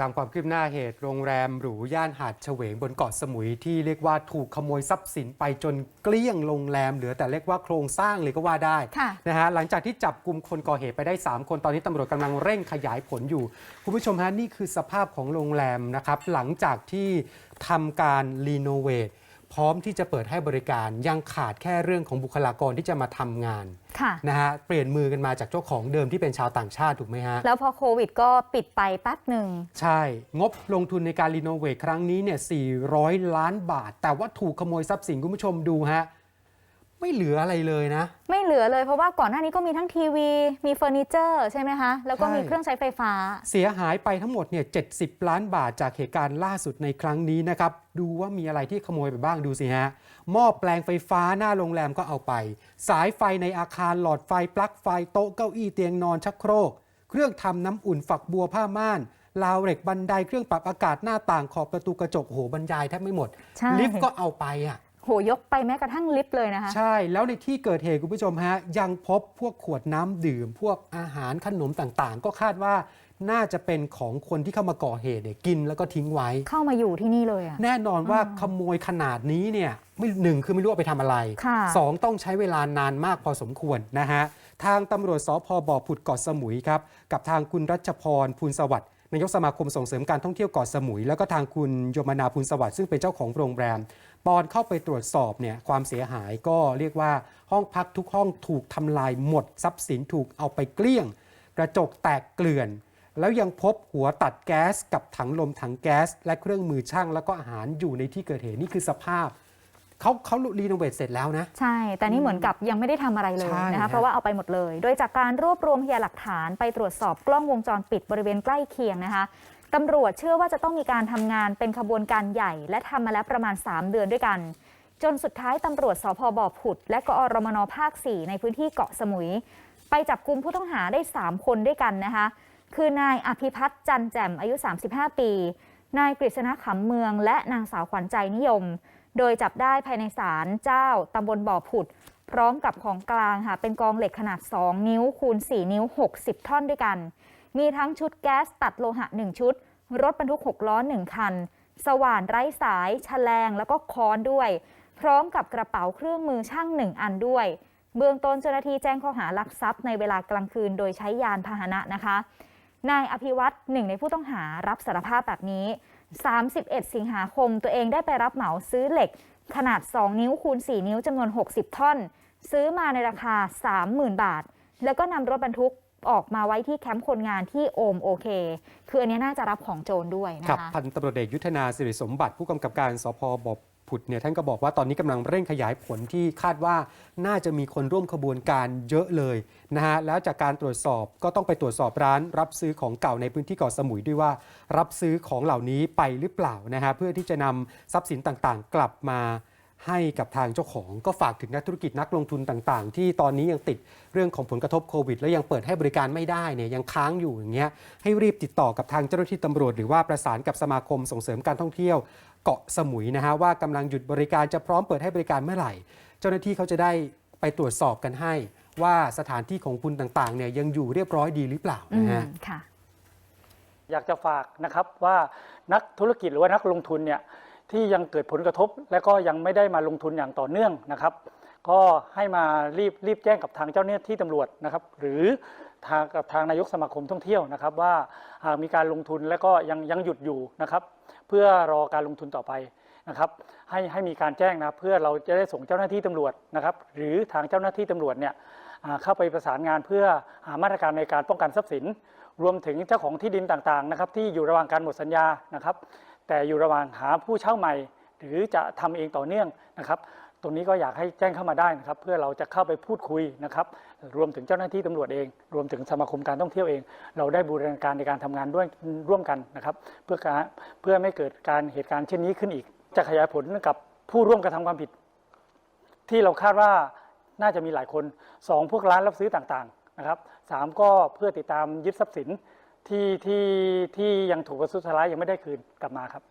ตามความคืบหน้าเหตุโรงแรมหรูย่านหาดเฉวงบนเกาะสมุยที่เรียกว่าถูกขโมยทรัพย์สินไปจนเกลี้ยงโรงแรมเหลือแต่เรียกว่าโครงสร้างเลยก็ว่าได้นะฮะหลังจากที่จับกลุ่มคนก่อเหตุไปได้ 3 คนตอนนี้ตำรวจกำลังเร่งขยายผลอยู่ คุณผู้ชมฮะนี่คือสภาพของโรงแรมนะครับหลังจากที่ทำการรีโนเวท พร้อมที่จะเปิดให้บริการยังขาดแค่เรื่องของบุคลากรที่จะมาทำงานค่ะนะฮะเปลี่ยนมือกันมาจากเจ้าของเดิมที่เป็นชาวต่างชาติถูกไหมฮะ แล้วพอโควิดก็ปิดไปแป๊บหนึ่ง ใช่ งบลงทุนในการรีโนเวทครั้งนี้เนี่ย400 ล้านบาท แต่ว่าถูกขโมยทรัพย์สินคุณผู้ชมดูฮะ ไม่เหลืออะไรเลยนะ ไม่เหลือเลยเพราะว่าก่อนหน้านี้ก็มีทั้งทีวี มีเฟอร์นิเจอร์ใช่ไหมคะ แล้วก็ใช่มีเครื่องใช้ไฟฟ้า เสียหายไปทั้งหมดเนี่ย70ล้านบาทจากเหตุการณ์ล่าสุดในครั้งนี้นะครับ ดูว่ามีอะไรที่ขโมยไปบ้างดูสิฮะ หม้อแปลงไฟฟ้าหน้าโรงแรมก็เอาไป สายไฟในอาคารหลอดไฟปลั๊กไฟโต๊ะเก้าอี้เตียงนอนชักโครก เครื่องทำน้ำอุ่นฝักบัวผ้าม่านราวเหล็กบันไดเครื่องปรับอากาศหน้าต่างขอบประตูกระจกโอ้โหบรรยายแทบไม่หมดใช่ลิฟต์ก็เอาไปอะ โหยกไปแม้กระทั่งลิฟต์เลยนะคะ ใช่แล้วในที่เกิดเหตุคุณผู้ชมฮะ ยังพบพวกขวดน้ำดื่ม พวกอาหารขนมต่างๆ ก็คาดว่าน่าจะเป็นของคนที่เข้ามาก่อเหตุเนี่ยกินแล้วก็ทิ้งไว้ เข้ามาอยู่ที่นี่เลยอะ แน่นอนว่าขโมยขนาดนี้เนี่ยไม่หนึ่งคือไม่รู้เอาไปทำอะไรค่ะ สองต้องใช้เวลานานมากพอสมควรนะฮะ ทางตำรวจสพบ่อผุดเกาะสมุยครับ กับทางคุณรัชพรภูลสวัสดิ์ นายกสมาคมส่งเสริมการท่องเที่ยวเกาะสมุย แล้วก็ทางคุณโยมนาภูลสวัสดิ์ซึ่งเป็นเจ้าของโรงแรมตอนเข้าไปตรวจสอบเนี่ยความเสียหายก็เรียกว่าห้องพักทุกห้องถูกทำลายหมดทรัพย์สินถูกเอาไปเกลี้ยง กระจกแตกเกลื่อน แล้วยังพบหัวตัดแก๊สกับถังลมถังแก๊ส และเครื่องมือช่างแล้วก็อาหารอยู่ในที่เกิดเหตุนี่คือสภาพ เขาเขารีโนเวทเสร็จแล้วนะ ใช่ แต่นี่เหมือนกับยังไม่ได้ทำอะไรเลยใช่นะครัคะบเพราะว่าเอาไปหมดเลย โดยจากการรวบรวมพยานหลักฐานไปตรวจสอบกล้องวงจรปิดบริเวณใกล้เคียงนะคะตำรวจเชื่อว่าจะต้องมีการทำงานเป็นขบวนการใหญ่ และทำมาแล้วประมาณ 3 เดือนด้วยกัน จนสุดท้ายตำรวจสพบ่อผุด และกอรมนภาค 4 ในพื้นที่เกาะสมุย ไปจับกลุ่มผู้ต้องหาได้ 3 คนด้วยกันนะคะ คือนายอภิพัฒน์จันแจ่มอายุ 35 ปี นายกฤษณะขำเมือง และนางสาวขวัญใจนิยม โดยจับได้ภายในศาลเจ้าตำบลบ่อผุด พร้อมกับของกลางค่ะ เป็นกองเหล็กขนาด 2 นิ้วคูณ 4 นิ้ว 60 ท่อนด้วยกัน มีทั้งชุดแก๊สตัดโลหะ 1 ชุด รถบรรทุก 6 ล้อ 1 คัน สว่านไร้สายแฉลงแล้วก็ค้อนด้วย พร้อมกับกระเป๋าเครื่องมือช่าง 1 อันด้วย เบื้องต้นเจ้าหน้าที่แจ้งข้อหารักทรัพย์ในเวลากลางคืนโดยใช้ยานพาหนะนะคะ นายอภิวัตรหนึ่งในผู้ต้องหารับสารภาพแบบนี้ 31 สิงหาคมตัวเองได้ไปรับเหมาซื้อเหล็ก ขนาด 2 นิ้วคูณ 4 นิ้วจำนวน 60 ท่อน ซื้อมาในราคา 30,000 บาท แล้วก็นำรถบรรทุกออกมาไว้ที่แคมป์คนงานที่โอมโอเค คืออันนี้น่าจะรับของโจรด้วยนะครับคะพันตำรวจเอกยุทธนาสิริสมบัติผู้กำกับการสพบ ผุดเนี่ยท่านก็บอกว่าตอนนี้กำลังเร่งขยายผลที่คาดว่าน่าจะมีคนร่วมขบวนการเยอะเลยนะฮะแล้วจากการตรวจสอบก็ต้องไปตรวจสอบร้านรับซื้อของเก่าในพื้นที่เกาะสมุยด้วยว่า รับซื้อของเหล่านี้ไปหรือเปล่านะฮะเพื่อที่จะนำทรัพย์สินต่างๆ กลับมา ให้กับทางเจ้าของก็ฝากถึงนักธุรกิจนักลงทุนต่างๆ ที่ตอนนี้ยังติดเรื่องของผลกระทบโควิด และยังเปิดให้บริการไม่ได้เนี่ยยังค้างอยู่อย่างเงี้ยให้รีบติดต่อกับทางเจ้าหน้าที่ตำรวจ หรือว่าประสานกับสมาคมส่งเสริมการท่องเที่ยวเกาะสมุยนะฮะว่ากำลังหยุดบริการจะพร้อมเปิดให้บริการเมื่อไหร่ เจ้าหน้าที่เขาจะได้ไปตรวจสอบกันให้ ว่าสถานที่ของคุณต่างๆเนี่ยยังอยู่เรียบร้อยดีหรือเปล่าอืนะมฮะ ค่ะ อยากจะฝากนะครับว่านักธุรกิจหรือว่านักลงทุนเนี่ย ที่ยังเกิดผลกระทบ และก็ยังไม่ได้มาลงทุนอย่างต่อเนื่องนะครับ ก็ให้มารีบรีบแจ้งกับทางเจ้าหน้าที่ตำรวจนะครับ หรือทางกับทางนายกสมาคมท่องเที่ยวนะครับ ว่าหากมีการลงทุนและก็ยังยังหยุดอยู่นะครับ เพื่อรอการลงทุนต่อไปนะครับ ให้ให้มีการแจ้งนะเพื่อเราจะได้ส่งเจ้าหน้าที่ตำรวจนะครับ หรือทางเจ้าหน้าที่ตำรวจเนี่ยเข้าไปประสานงานเพื่อหามาตรการในการป้องกันทรัพย์สิน รวมถึงเจ้าของที่ดินต่างๆนะครับ ที่อยู่ระหว่างการหมดสัญญานะครับ แต่อยู่ระหว่างหาผู้เช่าใหม่ หรือจะทำเองต่อเนื่องนะครับ ตรงนี้ก็อยากให้แจ้งเข้ามาได้นะครับ เพื่อเราจะเข้าไปพูดคุยนะครับ รวมถึงเจ้าหน้าที่ตำรวจเอง รวมถึงสมาคมการท่องเที่ยวเอง เราได้บูรณาการในการทำงานด้วยร่วมกันนะครับ เพื่อเพื่อไม่เกิดการเหตุการณ์เช่นนี้ขึ้นอีก จะขยายผลกับผู้ร่วมกระทำความผิด ที่เราคาดว่าน่าจะมีหลายคนสองพวกร้านรับซื้อต่างๆนะครับสามก็เพื่อติดตามยึดทรัพย์สิน ที่ที่ที่ยังถูกประทุษร้ายยังไม่ได้คืนกลับมาครับ